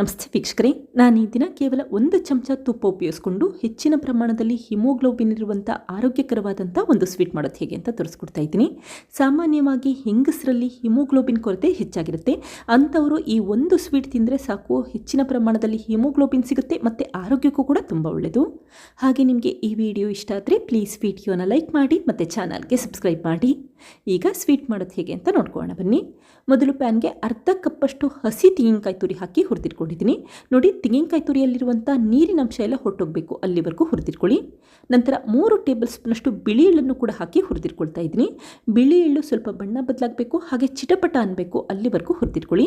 ನಮಸ್ತೆ ವೀಕ್ಷಕರೇ, ನಾನು ಈ ದಿನ ಕೇವಲ ಒಂದು ಚಮಚ ತುಪ್ಪ ಉಪಯೋಗಿಸ್ಕೊಂಡು ಹೆಚ್ಚಿನ ಪ್ರಮಾಣದಲ್ಲಿ ಹಿಮೋಗ್ಲೋಬಿನ್ ಇರುವಂಥ ಆರೋಗ್ಯಕರವಾದಂಥ ಒಂದು ಸ್ವೀಟ್ ಮಾಡೋದು ಹೇಗೆ ಅಂತ ತೋರಿಸ್ಕೊಡ್ತಾ ಇದ್ದೀನಿ. ಸಾಮಾನ್ಯವಾಗಿ ಹೆಂಗಸರಲ್ಲಿ ಹಿಮೋಗ್ಲೋಬಿನ್ ಕೊರತೆ ಹೆಚ್ಚಾಗಿರುತ್ತೆ. ಅಂಥವರು ಈ ಒಂದು ಸ್ವೀಟ್ ತಿಂದರೆ ಸಾಕು, ಹೆಚ್ಚಿನ ಪ್ರಮಾಣದಲ್ಲಿ ಹಿಮೋಗ್ಲೋಬಿನ್ ಸಿಗುತ್ತೆ ಮತ್ತು ಆರೋಗ್ಯಕ್ಕೂ ಕೂಡ ತುಂಬ ಒಳ್ಳೆಯದು. ಹಾಗೆ ನಿಮಗೆ ಈ ವಿಡಿಯೋ ಇಷ್ಟ ಆದರೆ ಪ್ಲೀಸ್ ವಿಡಿಯೋನ ಲೈಕ್ ಮಾಡಿ ಮತ್ತು ಚಾನಲ್ಗೆ ಸಬ್ಸ್ಕ್ರೈಬ್ ಮಾಡಿ. ಈಗ ಸ್ವೀಟ್ ಮಾಡೋದು ಹೇಗೆ ಅಂತ ನೋಡ್ಕೊಳ್ಳೋಣ. ಬನ್ನಿ. ಮೊದಲು ಪ್ಯಾನ್ಗೆ ಅರ್ಧ ಕಪ್ಪಷ್ಟು ಹಸಿ ತೆಂಗಿನಕಾಯಿ ತುರಿ ಹಾಕಿ ಹುರಿದಿಟ್ಕೊಂಡಿದ್ದೀನಿ. ನೋಡಿ, ತೆಂಗಿನಕಾಯಿ ತುರಿಯಲ್ಲಿರುವಂಥ ನೀರಿನ ಅಂಶ ಎಲ್ಲ ಹೊಟ್ಟೋಗಬೇಕು ಅಲ್ಲಿವರೆಗೂ ಹುರಿದಿಟ್ಕೊಳ್ಳಿ. ನಂತರ ಮೂರು ಟೇಬಲ್ ಸ್ಪೂನಷ್ಟು ಬಿಳಿ ಎಳ್ಳನ್ನು ಕೂಡ ಹಾಕಿ ಹುರಿದಿಟ್ಕೊಳ್ತಾ ಇದ್ದೀನಿ. ಬಿಳಿ ಎಳ್ಳು ಸ್ವಲ್ಪ ಬಣ್ಣ ಬದಲಾಗಬೇಕು, ಹಾಗೆ ಚಿಟಪಟ ಅನ್ನಬೇಕು ಅಲ್ಲಿವರೆಗೂ ಹುರಿದಿಟ್ಕೊಳ್ಳಿ.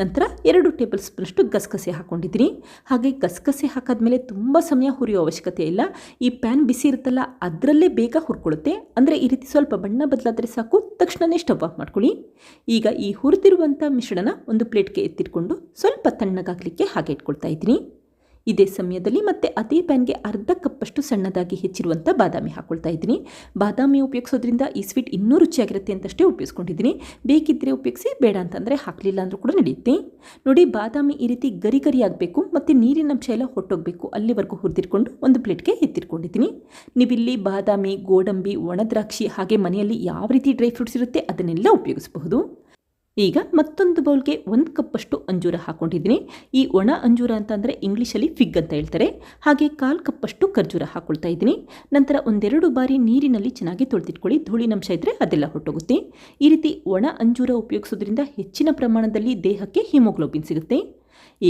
ನಂತರ ಎರಡು ಟೇಬಲ್ ಸ್ಪೂನಷ್ಟು ಗಸಗಸೆ ಹಾಕ್ಕೊಂಡಿದ್ದೀನಿ ಹಾಗೆ ಗಸಗಸೆ ಹಾಕಾದ್ಮೇಲೆ ತುಂಬ ಸಮಯ ಹುರಿಯೋ ಅವಶ್ಯಕತೆ ಇಲ್ಲ. ಈ ಪ್ಯಾನ್ ಬಿಸಿ ಇರುತ್ತಲ್ಲ, ಅದರಲ್ಲೇ ಬೇಗ ಹುರ್ಕೊಳ್ಳುತ್ತೆ. ಅಂದರೆ ಈ ರೀತಿ ಸ್ವಲ್ಪ ಬಣ್ಣ ಬದಲಾದರೆ ಸಾಕು ತಕ್ಷಣವೇ ಸ್ಟವ್ ಆಫ್ ಮಾಡ್ಕೊಳ್ಳಿ. ಈಗ ಈ ಹುರಿದಿರುವಂಥ ಮಿಶ್ರಣ ಒಂದು ಪ್ಲೇಟ್ಗೆ ಎತ್ತಿಟ್ಕೊಂಡು ಸ್ವಲ್ಪ ತಣ್ಣಗಾಗಲಿಕ್ಕೆ ಹಾಗೆ ಇಟ್ಕೊಳ್ತಾ ಇದ್ದೀನಿ. ಇದೇ ಸಮಯದಲ್ಲಿ ಮತ್ತೆ ಅದೇ ಪ್ಯಾನ್ಗೆ ಅರ್ಧ ಕಪ್ಪಷ್ಟು ಸಣ್ಣದಾಗಿ ಹೆಚ್ಚಿರುವಂಥ ಬಾದಾಮಿ ಹಾಕ್ಕೊಳ್ತಾ ಇದ್ದೀನಿ. ಬಾದಾಮಿ ಉಪಯೋಗಿಸೋದ್ರಿಂದ ಈ ಸ್ವೀಟ್ ಇನ್ನೂ ರುಚಿಯಾಗಿರುತ್ತೆ ಅಂತಷ್ಟೇ ಉಪಯೋಗಿಸ್ಕೊಂಡಿದ್ದೀನಿ. ಬೇಕಿದ್ದರೆ ಉಪಯೋಗಿಸಿ, ಬೇಡ ಅಂತಂದರೆ ಹಾಕಲಿಲ್ಲ ಅಂದರೂ ಕೂಡ ನಡೆಯುತ್ತೆ ನೋಡಿ, ಬಾದಾಮಿ ಈ ರೀತಿ ಗರಿ ಗರಿ ಆಗಬೇಕು ಮತ್ತು ನೀರಿನ ಅಂಶ ಎಲ್ಲ ಹೊಟ್ಟೋಗಬೇಕು ಅಲ್ಲಿವರೆಗೂ ಹುರಿದಿಟ್ಕೊಂಡು ಒಂದು ಪ್ಲೇಟ್ಗೆ ಎತ್ತಿಟ್ಕೊಂಡಿದ್ದೀನಿ. ನೀವಿಲ್ಲಿ ಬಾದಾಮಿ, ಗೋಡಂಬಿ ಒಣದ್ರಾಕ್ಷಿ ಹಾಗೆ ಮನೆಯಲ್ಲಿ ಯಾವ ರೀತಿ ಡ್ರೈ ಫ್ರೂಟ್ಸ್ ಇರುತ್ತೆ ಅದನ್ನೆಲ್ಲ ಉಪಯೋಗಿಸಬಹುದು. ಈಗ ಮತ್ತೊಂದು ಬೌಲ್ಗೆ ಒಂದು ಕಪ್ಪಷ್ಟು ಅಂಜೂರ ಹಾಕ್ಕೊಂಡಿದ್ದೀನಿ ಈ ಒಣ ಅಂಜೂರ ಅಂತಂದರೆ ಇಂಗ್ಲೀಷಲ್ಲಿ ಫಿಗ್ ಅಂತ ಹೇಳ್ತಾರೆ. ಹಾಗೆ ಕಾಲು ಕಪ್ಪಷ್ಟು ಖರ್ಜೂರ ಹಾಕ್ಕೊಳ್ತಾ ಇದ್ದೀನಿ. ನಂತರ ಒಂದೆರಡು ಬಾರಿ ನೀರಿನಲ್ಲಿ ಚೆನ್ನಾಗಿ ತೊಳೆದಿಟ್ಕೊಳ್ಳಿ. ಧೂಳಿನಂಶ ಇದ್ದರೆ ಅದೆಲ್ಲ ಹೊಟ್ಟೋಗುತ್ತೆ ಈ ರೀತಿ ಒಣ ಅಂಜೂರ ಉಪಯೋಗಿಸೋದ್ರಿಂದ ಹೆಚ್ಚಿನ ಪ್ರಮಾಣದಲ್ಲಿ ದೇಹಕ್ಕೆ ಹಿಮೋಗ್ಲೋಬಿನ್ ಸಿಗುತ್ತೆ.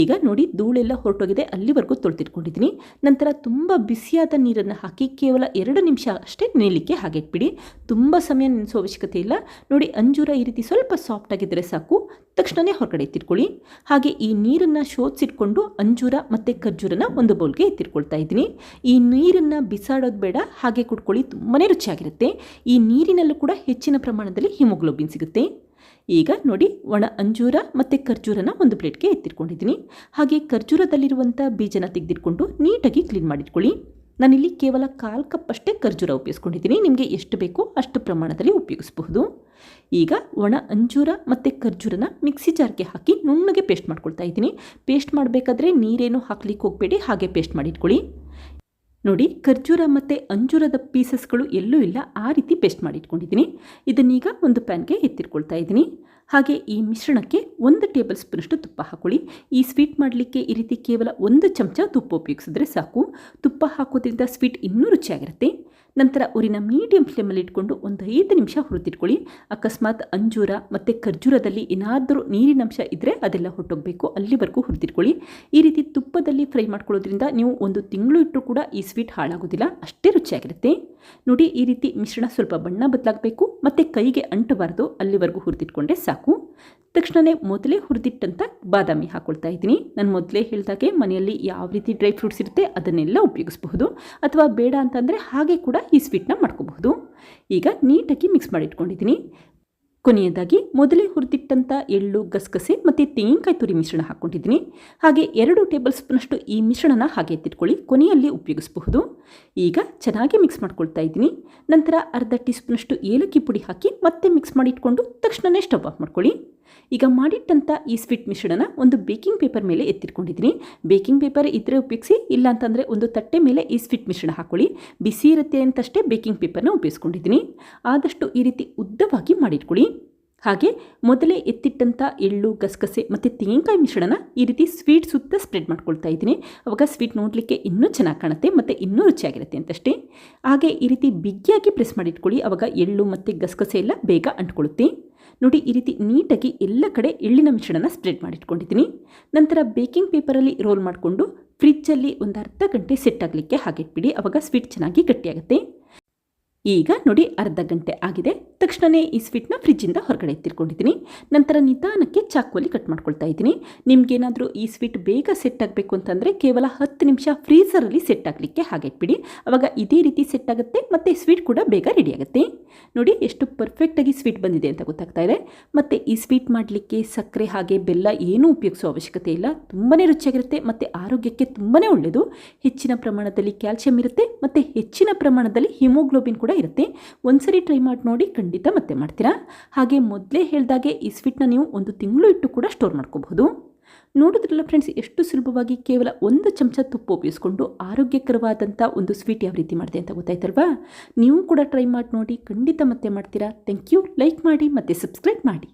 ಈಗ ನೋಡಿ ಧೂಳೆಲ್ಲ ಹೊರಟೋಗಿದೆ, ಅಲ್ಲಿವರೆಗೂ ತೊಳೆದಿಟ್ಕೊಂಡಿದ್ದೀನಿ. ನಂತರ ತುಂಬ ಬಿಸಿಯಾದ ನೀರನ್ನು ಹಾಕಿ ಕೇವಲ ಎರಡು ನಿಮಿಷ ಅಷ್ಟೇ ನೆನಲಿಕ್ಕೆ ಹಾಗೆ ಇಟ್ಬಿಡಿ. ತುಂಬ ಸಮಯ ನೆನೆಸೋ ಅವಶ್ಯಕತೆ ಇಲ್ಲ. ನೋಡಿ ಅಂಜೂರ ಈ ರೀತಿ ಸ್ವಲ್ಪ ಸಾಫ್ಟ್ ಆಗಿದ್ದರೆ ಸಾಕು. ತಕ್ಷಣವೇ ಹೊರಗಡೆ ಎತ್ತಿಟ್ಕೊಳ್ಳಿ. ಹಾಗೆ ಈ ನೀರನ್ನು ಶೋಧಿಸಿಟ್ಕೊಂಡು ಅಂಜೂರ ಮತ್ತು ಖರ್ಜೂರನ ಒಂದು ಬೌಲ್ಗೆ ಎತ್ತಿಟ್ಕೊಳ್ತಾ ಇದ್ದೀನಿ. ಈ ನೀರನ್ನು ಬಿಸಾಡೋದು ಬೇಡ, ಹಾಗೆ ಕುಡ್ಕೊಳ್ಳಿ ತುಂಬಾ ರುಚಿಯಾಗಿರುತ್ತೆ. ಈ ನೀರಿನಲ್ಲೂ ಕೂಡ ಹೆಚ್ಚಿನ ಪ್ರಮಾಣದಲ್ಲಿ ಹಿಮೋಗ್ಲೋಬಿನ್ ಸಿಗುತ್ತೆ. ಈಗ ನೋಡಿ, ಒಣ ಅಂಜೂರ ಮತ್ತು ಖರ್ಜೂರನ ಒಂದು ಪ್ಲೇಟ್ಗೆ ಎತ್ತಿಟ್ಕೊಂಡಿದ್ದೀನಿ. ಹಾಗೆ ಖರ್ಜೂರದಲ್ಲಿರುವಂಥ ಬೀಜನ ತೆಗೆದಿಟ್ಕೊಂಡು ನೀಟಾಗಿ ಕ್ಲೀನ್ ಮಾಡಿಟ್ಕೊಳ್ಳಿ. ನಾನಿಲ್ಲಿ ಕೇವಲ ಕಾಲು ಕಪ್ ಅಷ್ಟೇ ಖರ್ಜೂರ ಉಪಯೋಗಿಸ್ಕೊಂಡಿದ್ದೀನಿ. ನಿಮಗೆ ಎಷ್ಟು ಬೇಕೋ ಅಷ್ಟು ಪ್ರಮಾಣದಲ್ಲಿ ಉಪಯೋಗಿಸಬಹುದು. ಈಗ ಒಣ ಅಂಜೂರ ಮತ್ತು ಖರ್ಜೂರನ ಮಿಕ್ಸಿ ಜಾರ್ಗೆ ಹಾಕಿ ನುಣ್ಣಗೆ ಪೇಸ್ಟ್ ಮಾಡ್ಕೊಳ್ತಾ ಇದ್ದೀನಿ. ಪೇಸ್ಟ್ ಮಾಡಬೇಕಾದ್ರೆ ನೀರೇನು ಹಾಕ್ಲಿಕ್ಕೆ ಹೋಗಬೇಡಿ, ಹಾಗೆ ಪೇಸ್ಟ್ ಮಾಡಿಟ್ಕೊಳ್ಳಿ. ನೋಡಿ, ಖರ್ಜೂರ ಮತ್ತು ಅಂಜೂರದ ಪೀಸಸ್ಗಳು ಎಲ್ಲೂ ಇಲ್ಲ. ಆ ರೀತಿ ಪೇಸ್ಟ್ ಮಾಡಿಟ್ಕೊಂಡಿದ್ದೀನಿ ಇದನ್ನೀಗ ಒಂದು ಪ್ಯಾನ್ಗೆ ಎತ್ತಿಟ್ಕೊಳ್ತಾ ಇದ್ದೀನಿ. ಹಾಗೆ ಈ ಮಿಶ್ರಣಕ್ಕೆ ಒಂದು ಟೇಬಲ್ ಸ್ಪೂನಷ್ಟು ತುಪ್ಪ ಹಾಕೊಳ್ಳಿ. ಈ ಸ್ವೀಟ್ ಮಾಡಲಿಕ್ಕೆ ಈ ರೀತಿ ಕೇವಲ ಒಂದು ಚಮಚ ತುಪ್ಪ ಉಪಯೋಗಿಸಿದ್ರೆ ಸಾಕು. ತುಪ್ಪ ಹಾಕೋದ್ರಿಂದ ಸ್ವೀಟ್ ಇನ್ನೂ ರುಚಿಯಾಗಿರುತ್ತೆ. ನಂತರ ಊರಿನ ಮೀಡಿಯಂ ಫ್ಲೇಮಲ್ಲಿ ಇಟ್ಕೊಂಡು ಒಂದು ಐದು ನಿಮಿಷ ಹುರಿದಿಟ್ಕೊಳ್ಳಿ. ಅಕಸ್ಮಾತ್ ಅಂಜೂರ ಮತ್ತು ಖರ್ಜೂರದಲ್ಲಿ ಏನಾದರೂ ನೀರಿನಂಶ ಇದ್ದರೆ ಅದೆಲ್ಲ ಹೊಟ್ಟೋಗಬೇಕು. ಅಲ್ಲಿವರೆಗೂ ಹುರಿದಿಟ್ಕೊಳ್ಳಿ. ಈ ರೀತಿ ತುಪ್ಪದಲ್ಲಿ ಫ್ರೈ ಮಾಡ್ಕೊಳ್ಳೋದ್ರಿಂದ ನೀವು ಒಂದು ತಿಂಗಳು ಇಟ್ಟರೂ ಕೂಡ ಈ ಸ್ವೀಟ್ ಹಾಳಾಗೋದಿಲ್ಲ. ಅಷ್ಟೇ ರುಚಿಯಾಗಿರುತ್ತೆ. ನೋಡಿ, ಈ ರೀತಿ ಮಿಶ್ರಣ ಸ್ವಲ್ಪ ಬಣ್ಣ ಬದಲಾಗಬೇಕು, ಮತ್ತು ಕೈಗೆ ಅಂಟಬಾರ್ದು, ಅಲ್ಲಿವರೆಗೂ ಹುರಿದಿಟ್ಕೊಂಡೆ ಸಾಕು. ತಕ್ಷಣವೇ ಮೊದಲೇ ಹುರಿದಿಟ್ಟಂಥ ಬಾದಾಮಿ ಹಾಕ್ಕೊಳ್ತಾ ಇದ್ದೀನಿ. ನಾನು ಮೊದಲೇ ಹೇಳಿದಾಗೆ ಮನೆಯಲ್ಲಿ ಯಾವ ರೀತಿ ಡ್ರೈ ಫ್ರೂಟ್ಸ್ ಇರುತ್ತೆ, ಅದನ್ನೆಲ್ಲ ಉಪಯೋಗಿಸಬಹುದು, ಅಥವಾ ಬೇಡ ಅಂತಂದರೆ ಹಾಗೆ ಕೂಡ ಈ ಸ್ವೀಟ್ನ ಮಾಡ್ಕೋಬಹುದು. ಈಗ ನೀಟಾಗಿ ಮಿಕ್ಸ್ ಮಾಡಿಟ್ಕೊಂಡಿದ್ದೀನಿ. ಕೊನೆಯದಾಗಿ, ಮೊದಲೇ ಹುರಿದಿಟ್ಟಂಥ ಎಳ್ಳು, ಗಸಗಸೆ ಮತ್ತು ತೆಂಗಿನಕಾಯಿ ತುರಿ ಮಿಶ್ರಣ ಹಾಕ್ಕೊಂಡಿದ್ದೀನಿ. ಹಾಗೆ ಎರಡು ಟೇಬಲ್ ಸ್ಪೂನಷ್ಟು ಈ ಮಿಶ್ರಣನ ಹಾಗೆ ಎತ್ತಿಟ್ಕೊಳ್ಳಿ, ಕೊನೆಯಲ್ಲಿ ಉಪಯೋಗಿಸಬಹುದು. ಈಗ ಚೆನ್ನಾಗಿ ಮಿಕ್ಸ್ ಮಾಡ್ಕೊಳ್ತಾ ಇದ್ದೀನಿ. ನಂತರ ಅರ್ಧ ಟೀ ಸ್ಪೂನಷ್ಟು ಏಲಕ್ಕಿ ಪುಡಿ ಹಾಕಿ ಮತ್ತೆ ಮಿಕ್ಸ್ ಮಾಡಿಟ್ಕೊಂಡು ತಕ್ಷಣವೇ ಸ್ಟವ್ ಆಫ್ ಮಾಡ್ಕೊಳ್ಳಿ. ಈಗ ಮಾಡಿಟ್ಟಂಥ ಈ ಸ್ವೀಟ್ ಮಿಶ್ರಣನ ಒಂದು ಬೇಕಿಂಗ್ ಪೇಪರ್ ಮೇಲೆ ಎತ್ತಿಟ್ಕೊಂಡಿದ್ದೀನಿ ಬೇಕಿಂಗ್ ಪೇಪರ್ ಇದ್ದರೆ ಉಪಯೋಗಿಸಿ ಇಲ್ಲ ಅಂತಂದರೆ ಒಂದು ತಟ್ಟೆ ಮೇಲೆ ಈ ಸ್ವೀಟ್ ಮಿಶ್ರಣ ಹಾಕೊಳ್ಳಿ. ಬಿಸಿ ಇರುತ್ತೆ ಅಂತಷ್ಟೇ ಬೇಕಿಂಗ್ ಪೇಪರ್ನ ಉಪಯೋಗಿಸ್ಕೊಂಡಿದ್ದೀನಿ ಆದಷ್ಟು ಈ ರೀತಿ ಉದ್ದವಾಗಿ ಮಾಡಿಟ್ಕೊಳ್ಳಿ. ಹಾಗೆ ಮೊದಲೇ ಎತ್ತಿಟ್ಟಂಥ ಎಳ್ಳು, ಗಸಗಸೆ ಮತ್ತು ತೆಂಗಿನಕಾಯಿ ಮಿಶ್ರಣನ ಈ ರೀತಿ ಸ್ವೀಟ್ ಸುತ್ತ ಸ್ಪ್ರೆಡ್ ಮಾಡ್ಕೊಳ್ತಾ ಇದ್ದೀನಿ. ಅವಾಗ ಸ್ವೀಟ್ ನೋಡಲಿಕ್ಕೆ ಇನ್ನೂ ಚೆನ್ನಾಗಿ ಕಾಣುತ್ತೆ ಮತ್ತು ಇನ್ನೂ ರುಚಿಯಾಗಿರುತ್ತೆ ಅಂತಷ್ಟೇ. ಹಾಗೆ ಈ ರೀತಿ ಬಿಗಿಯಾಗಿ ಪ್ರೆಸ್ ಮಾಡಿಟ್ಕೊಳ್ಳಿ ಅವಾಗ ಎಳ್ಳು ಮತ್ತು ಗಸಗಸೆ ಎಲ್ಲ ಬೇಗ ಅಂಟ್ಕೊಳ್ಳುತ್ತೆ. ನೋಡಿ ಈ ರೀತಿ ನೀಟಾಗಿ ಎಲ್ಲ ಕಡೆ ಎಳ್ಳಿನ ಮಿಶ್ರಣನ ಸ್ಪ್ರೆಡ್ ಮಾಡಿಟ್ಕೊಂಡಿದ್ದೀನಿ ನಂತರ ಬೇಕಿಂಗ್ ಪೇಪರಲ್ಲಿ ರೋಲ್ ಮಾಡಿಕೊಂಡು ಫ್ರಿಜ್ಜಲ್ಲಿ ಒಂದು ಅರ್ಧ ಗಂಟೆ ಸೆಟ್ ಆಗಲಿಕ್ಕೆ ಹಾಗಿಟ್ಬಿಡಿ ಅವಾಗ ಸ್ವೀಟ್ ಚೆನ್ನಾಗಿ ಗಟ್ಟಿಯಾಗುತ್ತೆ. ಈಗ ನೋಡಿ ಅರ್ಧ ಗಂಟೆ ಆಗಿದೆ. ತಕ್ಷಣವೇ ಈ ಸ್ವೀಟ್ನ ಫ್ರಿಜ್ಜಿಂದ ಹೊರಗಡೆ ಎತ್ತಿಟ್ಕೊಂಡಿದ್ದೀನಿ. ನಂತರ ನಿಧಾನಕ್ಕೆ ಚಾಕುವಲ್ಲಿ ಕಟ್ ಮಾಡ್ಕೊಳ್ತಾ ಇದ್ದೀನಿ. ನಿಮಗೇನಾದರೂ ಈ ಸ್ವೀಟ್ ಬೇಗ ಸೆಟ್ ಆಗಬೇಕು ಅಂತಂದರೆ ಕೇವಲ ಹತ್ತು ನಿಮಿಷ ಫ್ರೀಸರಲ್ಲಿ ಸೆಟ್ ಆಗಲಿಕ್ಕೆ ಹಾಗೆ ಇಟ್ಬಿಡಿ. ಅವಾಗ ಇದೇ ರೀತಿ ಸೆಟ್ ಆಗುತ್ತೆ ಮತ್ತು ಸ್ವೀಟ್ ಕೂಡ ಬೇಗ ರೆಡಿ ಆಗುತ್ತೆ. ನೋಡಿ ಎಷ್ಟು ಪರ್ಫೆಕ್ಟಾಗಿ ಸ್ವೀಟ್ ಬಂದಿದೆ ಅಂತ ಗೊತ್ತಾಗ್ತಾ ಇದೆ. ಮತ್ತು ಈ ಸ್ವೀಟ್ ಮಾಡಲಿಕ್ಕೆ ಸಕ್ಕರೆ ಹಾಗೆ ಬೆಲ್ಲ ಏನೂ ಉಪಯೋಗಿಸೋ ಅವಶ್ಯಕತೆ ಇಲ್ಲ. ತುಂಬಾ ರುಚಿಯಾಗಿರುತ್ತೆ ಮತ್ತು ಆರೋಗ್ಯಕ್ಕೆ ತುಂಬಾ ಒಳ್ಳೆಯದು ಹೆಚ್ಚಿನ ಪ್ರಮಾಣದಲ್ಲಿ ಕ್ಯಾಲ್ಸಿಯಂ ಇರುತ್ತೆ ಮತ್ತು ಹೆಚ್ಚಿನ ಪ್ರಮಾಣದಲ್ಲಿ ಹಿಮೋಗ್ಲೋಬಿನ್ ಕೂಡ ಇರುತ್ತೆ. ಒಂದ್ಸರಿ ಟ್ರೈ ಮಾಡಿ ನೋಡಿ ಖಂಡಿತ ಮತ್ತೆ ಮಾಡ್ತೀರಾ? ಹಾಗೆ ಮೊದಲೇ ಹೇಳಿದಾಗೆ ಈ ಸ್ವೀಟ್ನ ನೀವು ಒಂದು ತಿಂಗಳು ಇಟ್ಟು ಕೂಡ ಸ್ಟೋರ್ ಮಾಡ್ಕೋಬಹುದು. ನೋಡಿದ್ರಲ್ಲ ಫ್ರೆಂಡ್ಸ್ ಎಷ್ಟು ಸುಲಭವಾಗಿ ಕೇವಲ ಒಂದು ಚಮಚ ತುಪ್ಪ ಉಪಯೋಗಿಸ್ಕೊಂಡು ಆರೋಗ್ಯಕರವಾದಂಥ ಒಂದು ಸ್ವೀಟ್ ಯಾವ ರೀತಿ ಮಾಡಿದೆ ಅಂತ ಗೊತ್ತಾಯ್ತಲ್ವಾ? ನೀವು ಕೂಡ ಟ್ರೈ ಮಾಡಿ ನೋಡಿ ಖಂಡಿತ ಮತ್ತೆ ಮಾಡ್ತೀರಾ? ಥ್ಯಾಂಕ್ ಯು ಲೈಕ್ ಮಾಡಿ ಮತ್ತು ಸಬ್ಸ್ಕ್ರೈಬ್ ಮಾಡಿ.